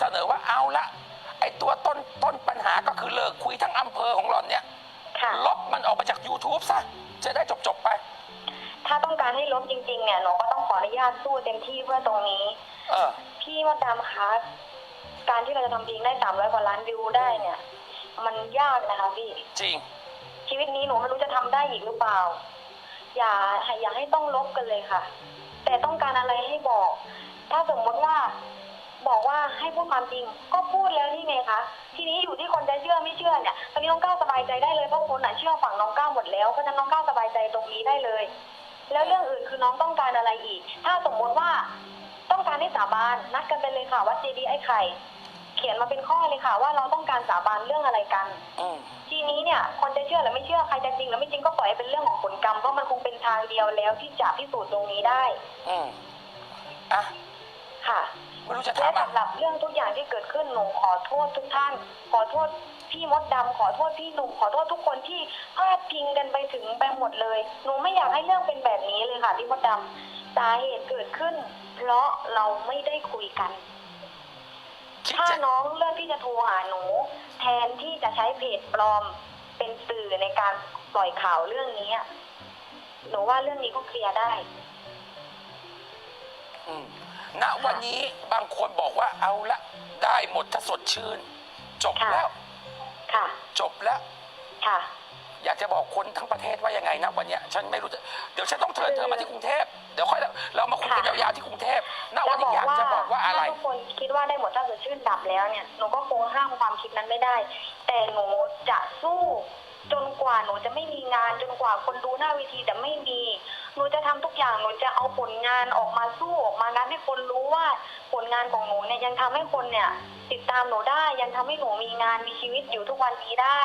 เสนอว่าเอาละไอ้ตัวต้นต้นปัญหาก็คือเลิกคุยทั้งอำเภอของหล่อนเนี่ยค่ะ ลบมันออกมาจาก YouTube ซะจะได้จบจบๆไป ถ้าต้องการให้ลบจริงๆ เนี่ยหนูก็ต้องขออนุญาตสู้เต็มที่เพื่อตรงนี้ เออ พี่มดดำคะการที่เราจะทำเพลงได้สามร้อยกว่าล้านวิวได้เนี่ย มันยากนะคะพี่ จริง ชีวิตนี้หนูไม่รู้จะทำได้อีกหรือเปล่า อย่าอย่าให้ต้องลบกันเลยค่ะ แต่ต้องการอะไรให้บอก ถ้าสมมติว่า บอกว่าให้พูดความจริง ก็พูดแล้วนี่ไงคะ ทีนี้อยู่ที่คนจะเชื่อไม่เชื่อเนี่ยตอนนี้น้องก้าวสบายใจได้เลยเพราะคนน่ะเชื่อฝั่งน้องก้าวหมดแล้วเพราะฉะนั้นน้องก้าวสบายใจตรงนี้ได้เลย แล้วเรื่องอื่นคือน้องต้องการอะไรอีก ถ้าสมมติว่าต้องการให้สาบานนัดกันไปเลยค่ะวัดเจดีย์ไอ้ไข่เขียนมาเป็นข้อเลยค่ะ ว่าเราต้องการสาบานเรื่องอะไรกัน อืมทีนี้เนี่ย คนจะเชื่อหรือไม่เชื่อใครจะจริงหรือไม่จริงก็ปล่อยให้เป็นเรื่องของผลกรรมเพราะมันคงเป็นทางเดียวแล้วที่จะพิสูจน์ตรงนี้ได้ อืมอะ ค่ะไม่รู้จะและถามอะสำหรับเรื่องทุกอย่างที่เกิดขึ้นหนูขอโทษทุกท่าน ขอโทษพี่มดดำขอโทษพี่หนุ่มขอโทษทุกคนที่พาดพิงกันไปถึงไปหมดเลย หนูไม่อยากให้เรื่องเป็นแบบนี้เลยค่ะพี่มดดำสาเหตุเกิดขึ้น เพราะเราไม่ได้คุยกัน คิดถ้าจะน้องเลือกที่จะโทรหาหนู แทนที่จะใช้เพจปลอมเป็นสื่อในการปล่อยข่าวเรื่องนี้อะหนูว่าเรื่องนี้ก็เคลียร์ได้ อืม ณวันนี้บางคนบอกว่าเอาละได้หมดถ้าสดชื่น จบค่ะแล้ว ค่ะ จบแล้ว ค่ะ อยากจะบอกคนทั้งประเทศว่ายังไงนะวันเนี้ยฉันไม่รู้จะเดี๋ยวฉันต้องเชิญเธอมาที่กรุงเทพเดี๋ยวค่อยเรามาคุยกันค่ะยาวๆที่กรุงเทพณแล้วัวนบนี้อกอยากว่าจะบอกว่าอะไร ถ้าทุกคนคิดว่าได้หมดถ้าสดชื่นดับแล้วเนี่ย หนูก็คงห้ามความคิดนั้นไม่ได้ แต่หนูจะสู้จนกว่าหนูจะไม่มีงานจนกว่าคนดูหน้าเวทีจะไม่มี หนูจะเอาผลงานออกมาสู้ออกมางานให้คนรู้ว่าผลงานของหนูเนี่ยยังทำให้คนเนี่ยติดตามหนูได้ยังทำให้หนูมีงานมีชีวิตอยู่ทุกวันนี้ได้